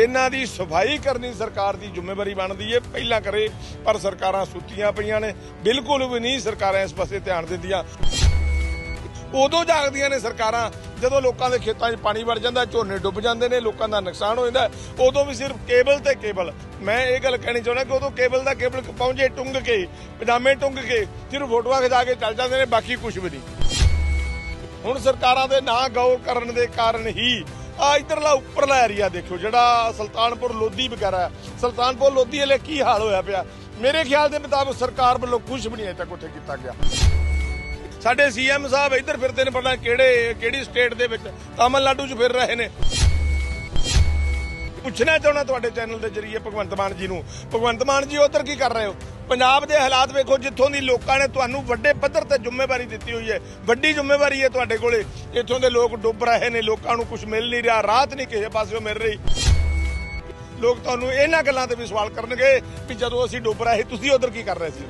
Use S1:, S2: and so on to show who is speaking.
S1: ਇਹਨਾਂ ਦੀ ਸਫ਼ਾਈ ਕਰਨੀ ਸਰਕਾਰ ਦੀ ਜ਼ਿੰਮੇਵਾਰੀ ਬਣਦੀ ਹੈ ਪਹਿਲਾਂ ਕਰੇ, ਪਰ ਸਰਕਾਰਾਂ ਸੁੱਤੀਆਂ ਪਈਆਂ ਨੇ। ਬਿਲਕੁਲ ਵੀ ਨਹੀਂ ਸਰਕਾਰਾਂ ਇਸ ਪਾਸੇ ਧਿਆਨ ਦਿੰਦੀਆਂ। ਉਦੋਂ ਜਾਗਦੀਆਂ ਨੇ ਸਰਕਾਰਾਂ, ਜਦੋਂ ਲੋਕਾਂ ਦੇ ਖੇਤਾਂ 'ਚ ਪਾਣੀ ਵੜ ਜਾਂਦਾ, ਝੋਨੇ ਡੁੱਬ ਜਾਂਦੇ ਨੇ, ਲੋਕਾਂ ਦਾ ਨੁਕਸਾਨ ਹੋ ਜਾਂਦਾ। ਉਦੋਂ ਵੀ ਸਿਰਫ ਕੇਬਲ ਤੇ ਕੇਬਲ। ਮੈਂ ਇਹ ਗੱਲ ਕਹਿਣੀ ਚਾਹੁੰਦਾ ਕਿ ਉਦੋਂ ਕੇਬਲ ਦਾ ਕੇਬਲ ਪਹੁੰਚੇ ਟੁੰਗ ਕੇ, ਪਜਾਮੇ ਟੁੰਗ ਕੇ ਸਿਰਫ ਫੋਟੋਆਂ ਖਿਚਾ ਕੇ ਚੱਲ ਜਾਂਦੇ ਨੇ, ਬਾਕੀ ਕੁਝ ਵੀ ਨਹੀਂ। ਹੁਣ ਸਰਕਾਰਾਂ ਦੇ ਨਾ ਗੌਰ ਕਰਨ ਦੇ ਕਾਰਨ ਹੀ ਆ ਇਧਰਲਾ ਉੱਪਰਲਾ ਏਰੀਆ ਦੇਖੋ, ਜਿਹੜਾ ਸੁਲਤਾਨਪੁਰ ਲੋਧੀ ਵਗੈਰਾ ਸੁਲਤਾਨਪੁਰ ਲੋਧੀ ਵਾਲੇ ਕੀ ਹਾਲ ਹੋਇਆ ਪਿਆ? ਮੇਰੇ ਖਿਆਲ ਦੇ ਮੁਤਾਬਕ ਸਰਕਾਰ ਵੱਲੋਂ ਕੁਝ ਵੀ ਨਹੀਂ ਅਜੇ ਤੱਕ ਉੱਥੇ ਕੀਤਾ ਗਿਆ। ਸਾਡੇ ਸੀਐਮ ਸਾਹਿਬ ਇੱਧਰ ਫਿਰਦੇ ਨੇ, ਪਤਾ ਕਿਹੜੇ, ਕਿਹੜੀ ਸਟੇਟ ਦੇ ਵਿੱਚ ਤਾਮਿਲਨਾਡੂ 'ਚ ਫਿਰ ਰਹੇ ਨੇ। ਪੁੱਛਣਾ ਚਾਹੁੰਦਾ ਤੁਹਾਡੇ ਚੈਨਲ ਦੇ ਜਰੀਏ ਭਗਵੰਤ ਮਾਨ ਜੀ ਨੂੰ। ਭਗਵੰਤ ਮਾਨ ਜੀ, ਉਧਰ ਕੀ ਕਰ ਰਹੇ ਹੋ? ਪੰਜਾਬ ਦੇ ਹਾਲਾਤ ਵੇਖੋ, ਜਿੱਥੋਂ ਦੀ ਲੋਕਾਂ ਨੇ ਤੁਹਾਨੂੰ ਵੱਡੇ ਪੱਧਰ ਤੇ ਜ਼ਿੰਮੇਵਾਰੀ ਦਿੱਤੀ ਹੋਈ ਹੈ। ਵੱਡੀ ਜ਼ਿੰਮੇਵਾਰੀ ਹੈ ਤੁਹਾਡੇ ਕੋਲੇ। ਇੱਥੋਂ ਦੇ ਲੋਕ ਡੁੱਬ ਰਹੇ ਨੇ, ਲੋਕਾਂ ਨੂੰ ਕੁਝ ਮਿਲ ਨਹੀਂ ਰਿਹਾ, ਰਾਤ ਨਹੀਂ ਕਿਸੇ ਪਾਸਿਓਂ ਮਿਲ ਰਹੀ। ਲੋਕ ਤੁਹਾਨੂੰ ਇਹਨਾਂ ਗੱਲਾਂ ਤੇ ਵੀ ਸਵਾਲ ਕਰਨਗੇ ਵੀ ਜਦੋਂ ਅਸੀਂ ਡੁੱਬ ਰਹੇ, ਤੁਸੀਂ ਉਧਰ ਕੀ ਕਰ ਰਹੇ ਸੀ?